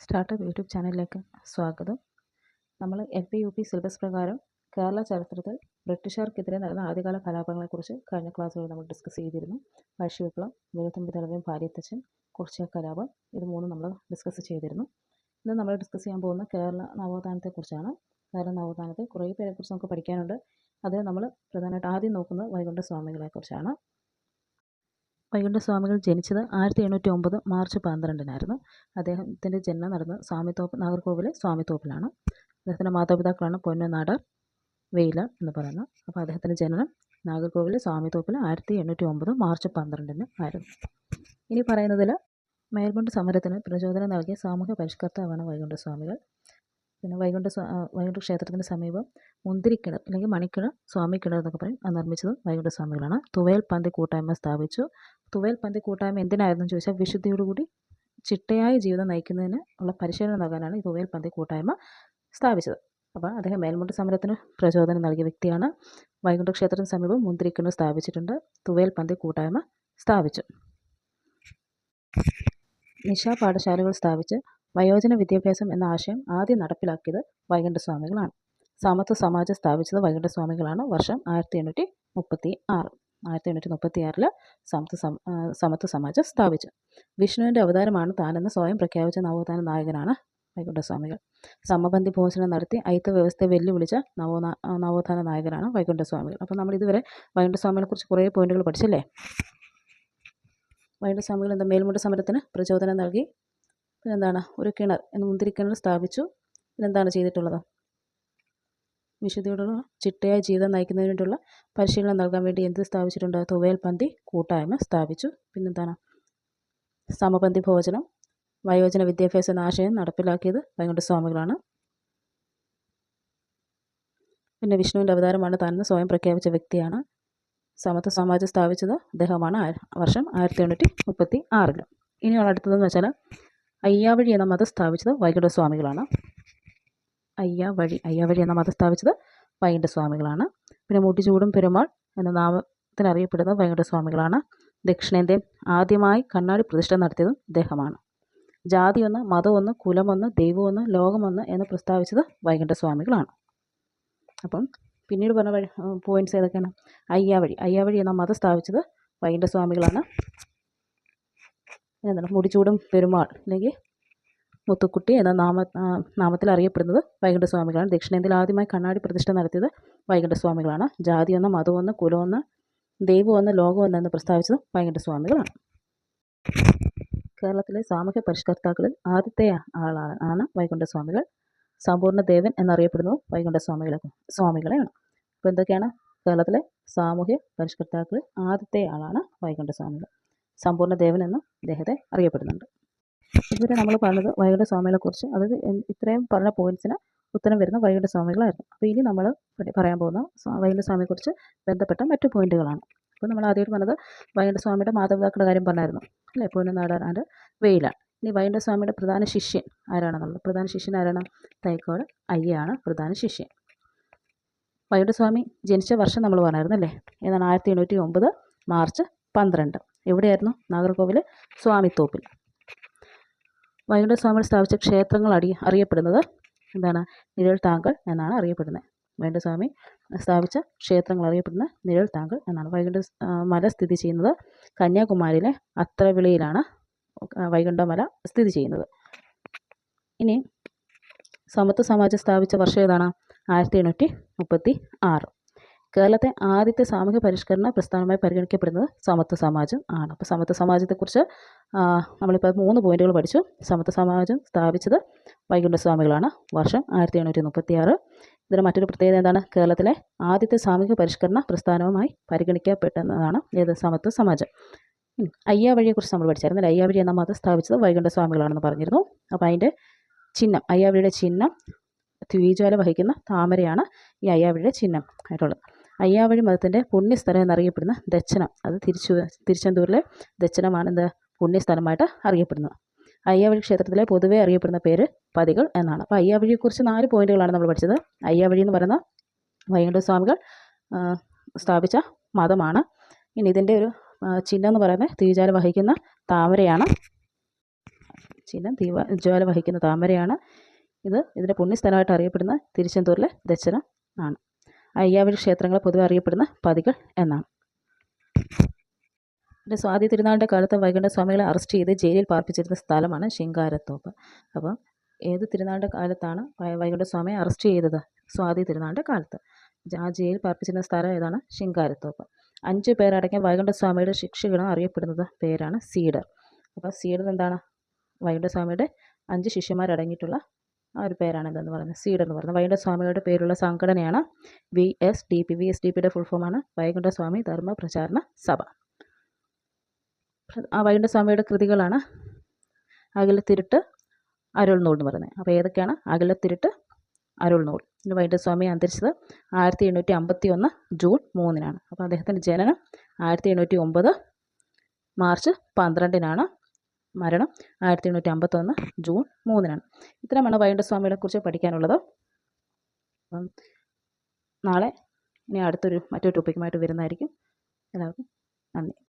Startup YouTube ചാനലിലേക്ക് സ്വാഗതം. നമ്മൾ L P U P syllabus പ്രകാരം കേരള ചരിത്രത്തിൽ ബ്രിട്ടീഷുകാർക്കെതിരെ നടന്ന ആദ്യകാല കലാപങ്ങളെക്കുറിച്ച് കഴിഞ്ഞ ക്ലാസ്സുകളിൽ നമ്മൾ ഡിസ്കസ് ചെയ്തിരുന്നു. പഴശ്ശി വിപ്ലവം വീരത്തുമ്പി ദളവയും ഭാര്യത്തച്ഛൻ കുറച്ച് കലാപം ഇത് മൂന്നും നമ്മൾ ഡിസ്കസ് ചെയ്തിരുന്നു. ഇന്ന് നമ്മൾ ഡിസ്കസ് ചെയ്യാൻ പോകുന്ന കേരള നവോത്ഥാനത്തെക്കുറിച്ചാണ്. കേരള നവോത്ഥാനത്തെ കുറേ പേരെക്കുറിച്ച് നമുക്ക് പഠിക്കാനുണ്ട്. അത് നമ്മൾ പ്രധാനമായിട്ട് ആദ്യം നോക്കുന്നത് വൈകുണ്ഠ സ്വാമികളെക്കുറിച്ചാണ്. വൈകുണ്ഠ സ്വാമികൾ ജനിച്ചത് ആയിരത്തി എണ്ണൂറ്റി ഒമ്പത് മാർച്ച് പന്ത്രണ്ടിനായിരുന്നു. അദ്ദേഹത്തിന്റെ ജന്മം നടന്നത് സ്വാമിത്തോപ്പ് നാഗർകോവിലെ സ്വാമിത്തോപ്പിലാണ്. അദ്ദേഹത്തിന്റെ മാതാപിതാക്കളാണ് പൊന്നനാടർ വെയിലർ എന്ന് പറയുന്നത് അപ്പോൾ അദ്ദേഹത്തിന്റെ ജനനം നാഗർകോവിലെ സ്വാമിത്തോപ്പിൽ ആയിരത്തി എണ്ണൂറ്റി ഒമ്പത് മാർച്ച് പന്ത്രണ്ടിന് ആയിരുന്നു. ഇനി പറയുന്നതിൽ മേൽമുണ്ട് സമരത്തിന് പ്രചോദനം നൽകിയ സാമൂഹ്യ പരിഷ്കർത്താവാണ് വൈകുണ്ഠ സ്വാമികൾ. പിന്നെ വൈകുണ്ഠ വൈകുണ്ഠ ക്ഷേത്രത്തിന് സമീപം മുന്തിരിക്കിണർ അല്ലെങ്കിൽ മണിക്കിണർ സ്വാമിക്കിണർ എന്നൊക്കെ പറയും. അത് നിർമ്മിച്ചത് വൈകുണ്ഠ സ്വാമികളാണ്. തുവയൽ പന്തി കൂട്ടായ്മ സ്ഥാപിച്ചു. തുവയൽ പന്തി കൂട്ടായ്മ എന്തിനായിരുന്നു ചോദിച്ചാൽ വിശുദ്ധിയോടുകൂടി ചിട്ടയായ ജീവിതം നയിക്കുന്നതിന് ഉള്ള പരിശീലനം നൽകാനാണ് ഈ തുവയൽ പന്തി കൂട്ടായ്മ സ്ഥാപിച്ചത്. അപ്പോൾ അദ്ദേഹം മേൽമുണ്ട് സമരത്തിന് പ്രചോദനം നൽകിയ വ്യക്തിയാണ്. വൈകുണ്ഠ ക്ഷേത്രത്തിന് സമീപം മുന്തിരിക്കിണർ സ്ഥാപിച്ചിട്ടുണ്ട്. തുവയൽ പന്തി കൂട്ടായ്മ സ്ഥാപിച്ചു. നിശാ പാഠശാലകൾ സ്ഥാപിച്ച് വയോജന വിദ്യാഭ്യാസം എന്ന ആശയം ആദ്യം നടപ്പിലാക്കിയത് വൈകുണ്ഠസ്വാമികളാണ്. സമത്വ സമാജം സ്ഥാപിച്ചത് വൈകുണ്ഠസ്വാമികളാണ് വർഷം ആയിരത്തി എണ്ണൂറ്റി മുപ്പത്തി ആറ് ആയിരത്തി എണ്ണൂറ്റി മുപ്പത്തി ആറിൽ സമത്വ സമത്വ സമാജം സ്ഥാപിച്ചു വിഷ്ണുവിന്റെ അവതാരമാണ് താനെന്ന് സ്വയം പ്രഖ്യാപിച്ച നവോത്ഥാന നായകനാണ് വൈകുണ്ഠ സ്വാമികൾ സമബന്ധി ഭോജനം നടത്തി അയിത്ത വ്യവസ്ഥയെ വെല്ലുവിളിച്ച നവോ നവോത്ഥാന നായകനാണ് വൈകുണ്ഠ സ്വാമികൾ അപ്പോൾ നമ്മൾ ഇതുവരെ വൈകുണ്ഠ സ്വാമികളെക്കുറിച്ച് കുറേ പോയിന്റുകൾ പഠിച്ചല്ലേ? വൈകുണ്ഠ സ്വാമികൾ എന്താ മേൽമുണ്ട സമരത്തിന് പ്രചോദനം നൽകി? പിന്നെന്താണ്? ഒരു കിണർ മുന്തിരിക്കിണർ സ്ഥാപിച്ചു. പിന്നെന്താണ് ചെയ്തിട്ടുള്ളത്? വിശുദ്ധിയോടുള്ള ചിട്ടയായ ജീവിതം നയിക്കുന്നതിന് വേണ്ടിയുള്ള പരിശീലനം നൽകാൻ വേണ്ടി എന്ത് സ്ഥാപിച്ചിട്ടുണ്ട്? തുവയൽ പന്തി കൂട്ടായ്മ സ്ഥാപിച്ചു. പിന്നെന്താണ്? സമപന്തി ഭോജനം വയോജന വിദ്യാഭ്യാസ ആശയം നടപ്പിലാക്കിയത് വൈകുണ്ഠ സ്വാമികളാണ്. പിന്നെ വിഷ്ണുവിന്റെ അവതാരമാണ് താനെന്ന് സ്വയം പ്രഖ്യാപിച്ച വ്യക്തിയാണ്. സമത്വ സമാജം സ്ഥാപിച്ചത് അദ്ദേഹമാണ് വർഷം ആയിരത്തി എണ്ണൂറ്റി മുപ്പത്തി ആറിൽ ഇനിയുള്ള അടുത്തതെന്ന് വെച്ചാൽ അയ്യാവഴി എന്ന മതം സ്ഥാപിച്ചത് വൈകുണ്ഠ സ്വാമികളാണ്. അയ്യാവഴി അയ്യാവഴി എന്ന മതം സ്ഥാപിച്ചത് വൈകുണ്ഠ സ്വാമികളാണ്. പിന്നെ മുട്ടിച്ചൂടും പെരുമാൾ എന്ന നാമത്തിൽ അറിയപ്പെടുന്ന വൈകുണ്ഠ സ്വാമികളാണ്. ദക്ഷിണേന്ത്യൻ ആദ്യമായി കണ്ണാടി പ്രതിഷ്ഠ നടത്തിയതും ഇദ്ദേഹമാണ്. ജാതി ഒന്ന് മതമൊന്ന് കുലമൊന്ന് ദൈവമൊന്ന് ലോകമൊന്ന് എന്ന് പ്രസ്താവിച്ചത് വൈകുണ്ഠ സ്വാമികളാണ്. അപ്പം പിന്നീട് പറഞ്ഞ പോയിന്റ്സ് ഏതൊക്കെയാണ്? അയ്യാവഴി അയ്യാവഴി എന്ന മതം സ്ഥാപിച്ചത് വൈകുണ്ഠ സ്വാമികളാണ്. എന്താണ് മുടിച്ചൂടും പെരുമാൾ അല്ലെങ്കിൽ മുത്തുക്കുട്ടി എന്ന നാമ നാമത്തിൽ അറിയപ്പെടുന്നത് വൈകുണ്ഠ സ്വാമികളാണ് ദക്ഷിണേന്ത്യയിൽ ആദ്യമായി കണ്ണാടി പ്രതിഷ്ഠ നടത്തിയത് വൈകുണ്ഠ സ്വാമികളാണ് ജാതിയൊന്ന് മതമൊന്ന് കുലമൊന്ന് ദൈവമൊന്ന് ലോകമൊന്ന് എന്ന് പ്രസ്താവിച്ചത് വൈകുണ്ഠ സ്വാമികളാണ് കേരളത്തിലെ സാമൂഹ്യ പരിഷ്കർത്താക്കളിൽ ആദ്യത്തെ ആളാണ് ആണ് വൈകുണ്ഠ സ്വാമികൾ സമ്പൂർണ ദേവൻ എന്നറിയപ്പെടുന്നത് വൈകുണ്ഠ സ്വാമികളെ സ്വാമികളെയാണ്. അപ്പോൾ എന്തൊക്കെയാണ് കേരളത്തിലെ സാമൂഹ്യ പരിഷ്കർത്താക്കളിൽ ആദ്യത്തെ ആളാണ് വൈകുണ്ഠ സ്വാമികൾ സമ്പൂർണ ദേവനെന്ന് അദ്ദേഹത്തെ അറിയപ്പെടുന്നുണ്ട്. ഇതുവരെ നമ്മൾ പറഞ്ഞത് വൈകുണ്ഠ സ്വാമികളെക്കുറിച്ച് അതായത് ഇത്രയും പറഞ്ഞ പോയിന്റ്സിന് ഉത്തരം വരുന്ന വൈകുണ്ഠ സ്വാമികളായിരുന്നു അപ്പോൾ ഇനി നമ്മൾ പറയാൻ പോകുന്ന വൈകുണ്ഠ സ്വാമിയെക്കുറിച്ച് ബന്ധപ്പെട്ട മറ്റു പോയിന്റുകളാണ് അപ്പോൾ നമ്മൾ ആദ്യമായിട്ട് പറഞ്ഞത് വൈകുണ്ഠ സ്വാമിയുടെ മാതാപിതാക്കളുടെ കാര്യം പറഞ്ഞായിരുന്നു. അല്ലേ? പൂനനാടൻ ആൻഡ് വെയിലാണ് ഇനി വൈകുണ്ഠ സ്വാമിയുടെ പ്രധാന ശിഷ്യൻ ആരാണെന്നുള്ളത്? പ്രധാന ശിഷ്യൻ ആരാണ്? തൈക്കോട് അയ്യാണ് പ്രധാന ശിഷ്യൻ. വൈകുണ്ഠ സ്വാമി ജനിച്ച വർഷം നമ്മൾ പറഞ്ഞായിരുന്നു അല്ലേ? ഏതാണ് ആയിരത്തി എണ്ണൂറ്റി ഒമ്പത് മാർച്ച് പന്ത്രണ്ട്. എവിടെയായിരുന്നു? നാഗർകോവിൽ സ്വാമിത്തോപ്പിൽ. വൈകുണ്ഠ സ്വാമികൾ സ്ഥാപിച്ച ക്ഷേത്രങ്ങൾ അടി അറിയപ്പെടുന്നത് എന്താണ്? നിഴൽ താങ്കൾ എന്നാണ് അറിയപ്പെടുന്നത്. വൈകുണ്ഠ സ്വാമി സ്ഥാപിച്ച ക്ഷേത്രങ്ങൾ അറിയപ്പെടുന്ന നിഴൽ താങ്കൾ എന്നാണ്. വൈകുണ്ഠ മല സ്ഥിതി ചെയ്യുന്നത് കന്യാകുമാരിയിലെ അത്രവിളിയിലാണ് വൈകുണ്ഠമല സ്ഥിതി ചെയ്യുന്നത്. ഇനി സമത്വ സമാജം സ്ഥാപിച്ച വർഷം ഏതാണ്? ആയിരത്തി എണ്ണൂറ്റി മുപ്പത്തി ആറ്. കേരളത്തെ ആദ്യത്തെ സാമൂഹ്യ പരിഷ്കരണ പ്രസ്ഥാനമായി പരിഗണിക്കപ്പെടുന്നത് സമത്വ സമാജം ആണ്. അപ്പോൾ സമത്വ സമാജത്തെക്കുറിച്ച് നമ്മളിപ്പോൾ മൂന്ന് പോയിന്റുകൾ പഠിച്ചു. സമത്വ സമാജം സ്ഥാപിച്ചത് വൈകുണ്ഠ സ്വാമികളാണ്. വർഷം ആയിരത്തി എണ്ണൂറ്റി മുപ്പത്തി ആറ് ഇതിന് മറ്റൊരു പ്രത്യേകത എന്താണ്? കേരളത്തിലെ ആദ്യത്തെ സാമൂഹ്യ പരിഷ്കരണ പ്രസ്ഥാനവുമായി പരിഗണിക്കപ്പെട്ടതാണ് ഏത്? സമത്വ സമാജം. അയ്യാവഴിയെക്കുറിച്ച് നമ്മൾ പഠിച്ചായിരുന്നു. അയ്യാവഴി എന്ന മതം സ്ഥാപിച്ചത് വൈകുണ്ഠ സ്വാമികളാണെന്ന് പറഞ്ഞിരുന്നു. അപ്പോൾ അതിന്റെ ചിഹ്നം അയ്യാവഴിയുടെ ചിഹ്നം ദ്വിജ്വാല വഹിക്കുന്ന താമരയാണ് ഈ അയ്യാവഴിയുടെ ചിഹ്നം ആയിട്ടുള്ളത്. അയ്യാവഴി മതത്തിന്റെ പുണ്യസ്ഥലം എന്നറിയപ്പെടുന്ന ദക്ഷിണം അത് തിരിച്ചു തിരുച്ചെന്തൂരിലെ ദക്ഷിണമാണ് എന്ത്? പുണ്യസ്ഥലമായിട്ട് അറിയപ്പെടുന്നത്. അയ്യാവഴി ക്ഷേത്രത്തിലെ പൊതുവേ അറിയപ്പെടുന്ന പേര് പതികൾ എന്നാണ്. അപ്പോൾ അയ്യാവഴിയെക്കുറിച്ച് നാല് പോയിന്റുകളാണ് നമ്മൾ പഠിച്ചത്. അയ്യാവഴി എന്ന് പറയുന്ന വൈകുണ്ഠ സ്വാമികൾ സ്ഥാപിച്ച മതമാണ്. ഇനി ഇതിന്റെ ഒരു ചിഹ്നം എന്ന് പറയുന്നത് തീജാല വഹിക്കുന്ന താമരയാണ്. ചിഹ്നം തീവ ജ്വാല വഹിക്കുന്ന താമരയാണ്. ഇത് ഇതിന്റെ പുണ്യസ്ഥലമായിട്ട് അറിയപ്പെടുന്ന തിരുച്ചെന്തൂരിലെ ദക്ഷിണം ആണ്. അയ്യാവഴി ക്ഷേത്രങ്ങൾ പൊതുവെ അറിയപ്പെടുന്ന പതികൾ എന്നാണ്. പിന്നെ സ്വാതി തിരുനാളിന്റെ കാലത്ത് വൈകുണ്ഠ സ്വാമികളെ അറസ്റ്റ് ചെയ്ത് ജയിലിൽ പാർപ്പിച്ചിരുന്ന സ്ഥലമാണ് ശിങ്കാരത്തോപ്പ്. അപ്പോൾ ഏത് തിരുനാളിന്റെ കാലത്താണ് വൈകുണ്ഠ സ്വാമിയെ അറസ്റ്റ് ചെയ്തത്? സ്വാതി തിരുനാളിന്റെ കാലത്ത്. ആ ജയിലിൽ പാർപ്പിച്ചിരുന്ന സ്ഥലം ഏതാണ്? ശിങ്കാരത്തോപ്പ്. അഞ്ച് പേരടങ്ങിയ വൈകുണ്ഠ സ്വാമിയുടെ ശിക്ഷകളും അറിയപ്പെടുന്നത്. പേരാണ് സീഡർ. അപ്പോൾ സീഡർ എന്താണ്? വൈകുണ്ഠ സ്വാമിയുടെ അഞ്ച് ശിഷ്യന്മാരടങ്ങിയിട്ടുള്ള ആ ഒരു പേരാണ് എന്തെന്ന് പറയുന്നത്. സീഡ് എന്ന് പറയുന്നത്. വൈകുണ്ഠ സ്വാമിയുടെ പേരുള്ള സംഘടനയാണ് V S D P V S D പിയുടെ ഫുൾ ഫോമാണ് വൈകുണ്ഠ സ്വാമി ധർമ്മ പ്രചാരണ സഭ. ആ വൈകുണ്ഠ സ്വാമിയുടെ കൃതികളാണ് അകലത്തിരുട്ട് അരുൾനൂൽ എന്ന് പറയുന്നത്. അപ്പോൾ ഏതൊക്കെയാണ്? അകലത്തിരുട്ട് അരുൾനൂൽ. വൈകുണ്ഠ സ്വാമി അന്തരിച്ചത് ആയിരത്തി എണ്ണൂറ്റി അമ്പത്തി ഒന്ന് ജൂൺ മൂന്നിനാണ്. അപ്പോൾ അദ്ദേഹത്തിന്റെ ജനനം ആയിരത്തി എണ്ണൂറ്റി ഒമ്പത് മാർച്ച് പന്ത്രണ്ടിനാണ്. മരണം ആയിരത്തി എണ്ണൂറ്റി അമ്പത്തൊന്ന് ജൂൺ മൂന്നിനാണ്. ഇത്രയുമാണ് വൈകുണ്ഠ സ്വാമികളെ കുറിച്ച് പഠിക്കാനുള്ളത്. അപ്പം നാളെ ഇനി അടുത്തൊരു മറ്റൊരു ടോപ്പിക്കുമായിട്ട് വരുന്നതായിരിക്കും. എല്ലാവർക്കും നന്ദി.